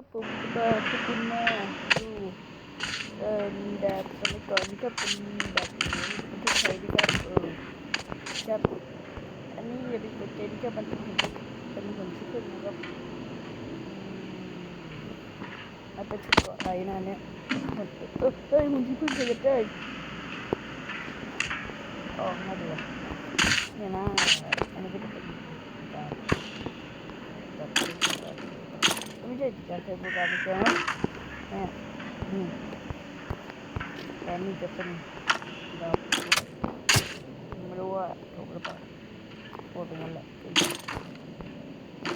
ครับผมก็ขอบคุณนะดูเอ่อแบบสมัยก่อนนี่ก็เป็นแบบเหมือนประเทศไทยนะครับเออครับอันนี้อย่าไปสนใจนะครับมันเป็นหุ่นเป็นหุ่นที่ขึ้นนะครับอืมมันเป็นชุดเกาะไทยนะเนี่ยหุ่นเออเฮ้ยหุ่นที่ขึ้นขยับได้ออกมาดูเนี่ยนะอันนี้ก็จะเป็นการจับตัวแบบ ไม่ใช่จากเทปการ์ดนเนี่ยนี่แต่นี่จะเป็นดาวไม่รู้ว่าถูกหรือเปล่าพูดเป็นงั้นแหละ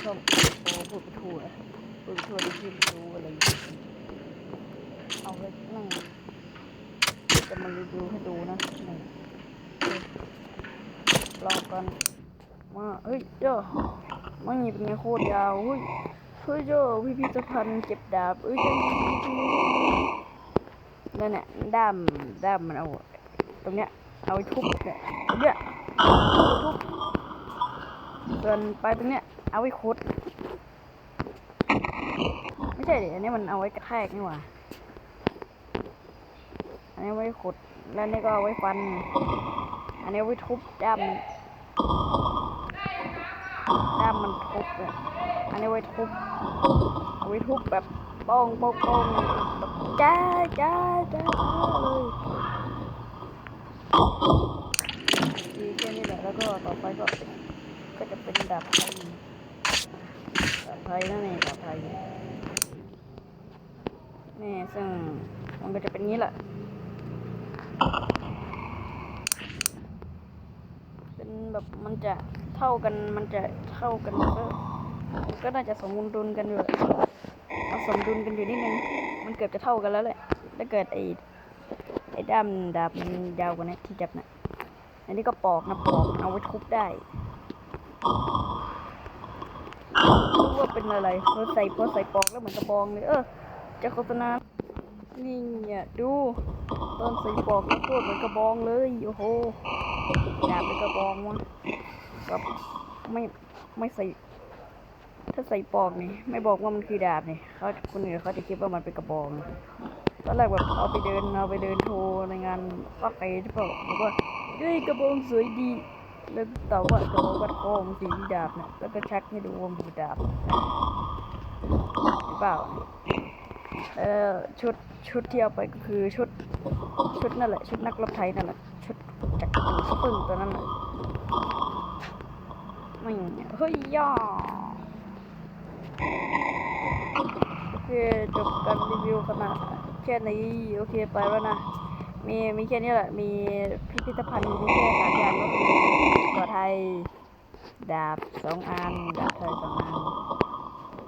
ชอบโอ้พูดไปทั่วพูดไปทั่วที่ไม่รู้อะไรเอาไปนั่งจะมารีวิวให้ดูนะนี่รอกันมาเฮ้ยเจ้าไม่เป็นไงโคตรยาวเฮ้ย เฮ้ยโจพิพิธภัณฑ์เก็บดาบเอ้ยนั่นแหละด้ามด้ามมันเอา ตรงเนี้ย เอาไว้ทุบเนี่ยเนี้ยทุบส่วนปตรงเนี้ย เอาไว้ขุด ไม่ใช่ดิอันนี้มันเอาไว้กระแทกนี่หว่าอันนี้ไว้ขุด แล้วนี่ก็เอาไว้ฟัน อันนี้ไว้ทุบด้ามด้ามมันทุบเลย อันนี้ไว้ทุบไว้ทุบแบบป้งป้งป้งแบบจ้าจ้าจ้าเลยดีแค่นี้แหละแล้วก็ต่อไปก็ก็จะเป็นดาบไทยดาบไทยนั่นเองดาบไทยนี่ซึ่งมันก็จะเป็นงี้แหละเป็นแบบมันจะเท่ากันมันจะเท่ากันก็ ก็น่าจะสมดุลกันอยู่เอาสมดุลกันอยู่นิดนึง มันเกือบจะเท่ากันแล้วแหละถ้าเกิดไอ้ไอ้ด้ามดาบยาวกว่านี้ที่จับนะอันนี้ก็ปอกนะปอกเอาไว้ทุบได้รู้ว่าเป็นอะไรพอใส่พอใส่ปอกแล้วเหมือนกระบองเลยเออจะโฆษณานี่เนี่ยดูตอนใส่ปอกแล้วก็เหมือนกระบองเลยโอ้โหดาบเป็นกระบองวะแบบไม่ไม่ใส่ ถ้าใส่ปอกนี่ ไม่บอกว่ามันคือดาบนี่เขาคนอื่นเขาจะคิดว่ามันเป็นกระบองตอนแรกแบบเอาไปเดินเอาไปเดินโชว์ในงานฟักไก่ที่บอกบอกว่าเฮ้ยกระบองสวยดี แล้วตอบว่ากระบองวัดคอมันสีดาบนะแล้วก็ชักให้ดูว่ามันดาบหรือเปล่าเออชุดชุดที่เอาไปก็คือชุดชุดนั่นแหละชุดนักรบไทยนั่นแหละชุดจากหนังสปึ้งตัวนั้นแหละไม่เฮ้ยย่าโอเค จบการรีวิวขนาดแค่นี้โอเคไปแล้วนะมีมีแค่นี้แหละ มีพิพิธภัณฑ์มีแค่สามอย่างก็คือกาะไทย ดาบสองอันดาบไทยสองอัน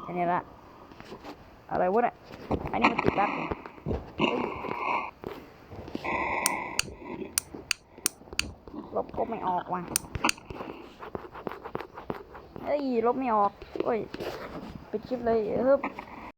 แค่นี้ละ อะไรวะเนี่ยอันนี้มันติดบั๊กลบก็ไม่ออกว่ะเฮ้ยลบไม่ออก โอ้ยปิดคลิปเลยเฮ้ย